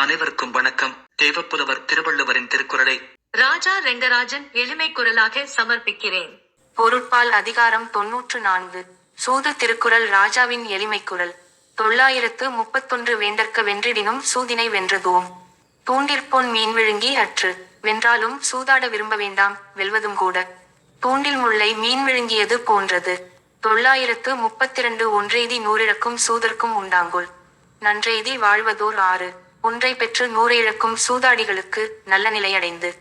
அனைவருக்கும் வணக்கம். தேவப்புலவர் திருவள்ளுவரின் திருக்குறளை ராஜா ரெங்கராஜன் எளிமை குரலாக சமர்ப்பிக்கிறேன். பொருட்பால் அதிகாரம் தொன்னூற்று நான்கு. சூது திருக்குறள் ராஜாவின் எளிமை குரல். தொள்ளாயிரத்து முப்பத்தொன்று வேண்டற்க வென்றிடினும் சூதினை வென்றதோம் தூண்டிற்பொன் மீன் விழுங்கி அற்று. வென்றாலும் சூதாட விரும்ப வேண்டாம் வெல்வதும் கூட. தூண்டில் முல்லை மீன் விழுங்கியது போன்றது. தொள்ளாயிரத்து முப்பத்திரண்டு ஒன்றெய்தி நூறிழக்கும் சூதர்க்கும் உண்டாங்குள் நன்றெய்தி வாழ்வதோர் ஆறு. ஒன்றை பெற்று நூறை இழக்கும் சூதாடிகளுக்கு நல்ல நிலையடைந்து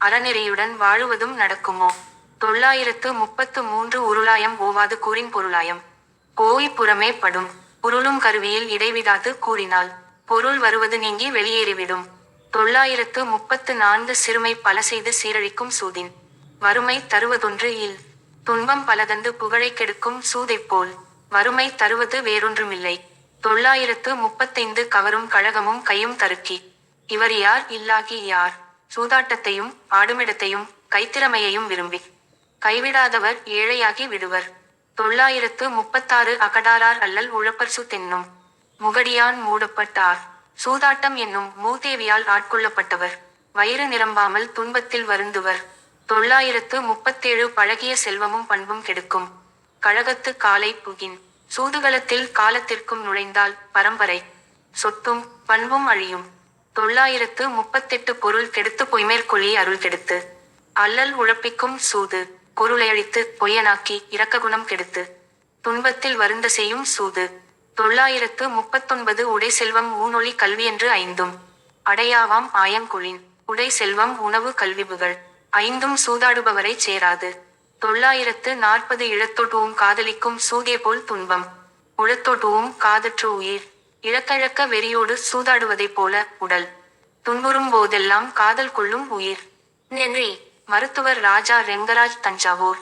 அறநெறியுடன் வாழுவதும் நடக்குமோ? தொள்ளாயிரத்து முப்பத்து மூன்று உருளாயம் ஓவாது கூறின் பொருளாயம். போய் புறமே படும். உருளும் கருவியில் இடைவிடாது கூறினால். பொருள் வருவது நீங்கி வெளியேறிவிடும். தொள்ளாயிரத்து முப்பத்து நான்கு சிறுமை பல செய்து சீரழிக்கும் சூதின். வறுமை தருவதொன்று இல். துன்பம் பலதந்து புகழை கெடுக்கும் சூதைப் போல். வறுமை தருவது வேறொன்றுமில்லை. தொள்ளாயிரத்து முப்பத்தைந்து கவரும் கழகமும் கையும் தருக்கி. இவர் யார்? இல்லாகி யார்? சூதாட்டத்தையும் ஆடுமிடத்தையும் கைத்திறமையையும் விரும்பி. கைவிடாதவர் ஏழையாகி விடுவர். தொள்ளாயிரத்து முப்பத்தாறு அகடாரார் அல்லல் உழப்பர்சு தென்னும். முகடியான் மூடப்பட்டார். சூதாட்டம் என்னும் மூதேவியால் ஆட்கொள்ளப்பட்டவர். வயிறு நிரம்பாமல் துன்பத்தில் வருந்துவர். தொள்ளாயிரத்து முப்பத்தேழு பழகிய செல்வமும் பண்பும் கெடுக்கும். கழகத்து காலை புகின். சூதுகளத்தில் காலத்திற்கும் நுழைந்தால் பரம்பரை. சொத்தும் பண்பும் அழியும். தொள்ளாயிரத்து முப்பத்தெட்டு பொருள் கெடுத்து பொய்மேற்கொள்ளி அருள் கெடுத்து. அல்லல் உழப்பிக்கும் சூது. பொருளையழித்து பொய்யனாக்கி இரக்க குணம் கெடுத்து. துன்பத்தில் வருந்த செய்யும் சூது. தொள்ளாயிரத்து முப்பத்தொன்பது உடை செல்வம் ஊனொளி கல்வி என்று ஐந்தும். அடையாவாம் ஆயங்குழின். உடை செல்வம் உணவு கல்விபுகள் ஐந்தும் சூதாடுபவரை சேராது. தொள்ளாயிரத்து நாற்பது இழத்தொட்டுவும் காதலிக்கும் சூதே போல் துன்பம். உழத்தொட்டுவும் காதற்று உயிர். இழக்கழக்க வெறியோடு சூதாடுவதைப் போல உடல். துன்புறும் போதெல்லாம் காதல் கொள்ளும் உயிர். நன்றி. மருத்துவர் ராஜா ரெங்கராஜ் தஞ்சாவூர்.